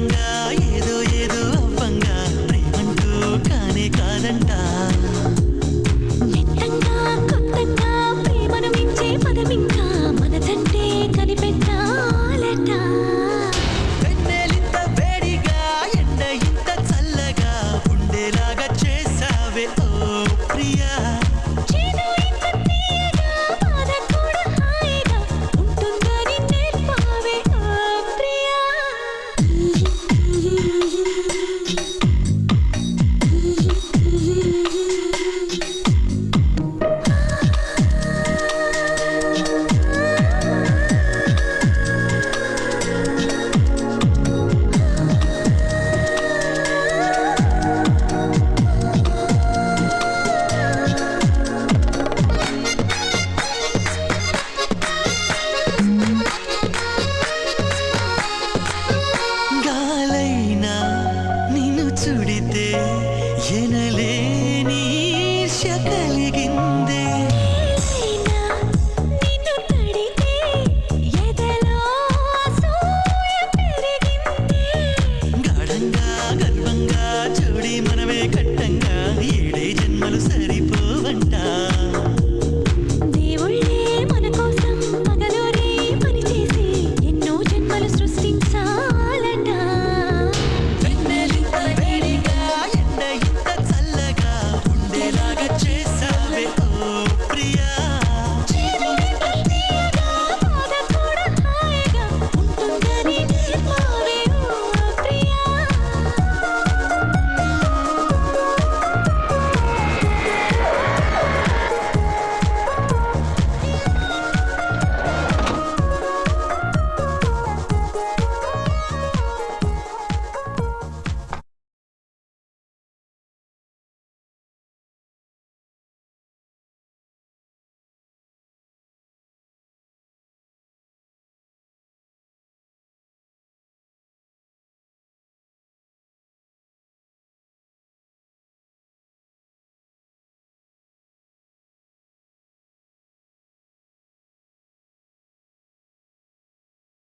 and up. తుడితే ఎనలేని కలిగిందే గడంగా గర్వంగా చూడి మనమే కట్టంగా ఏడే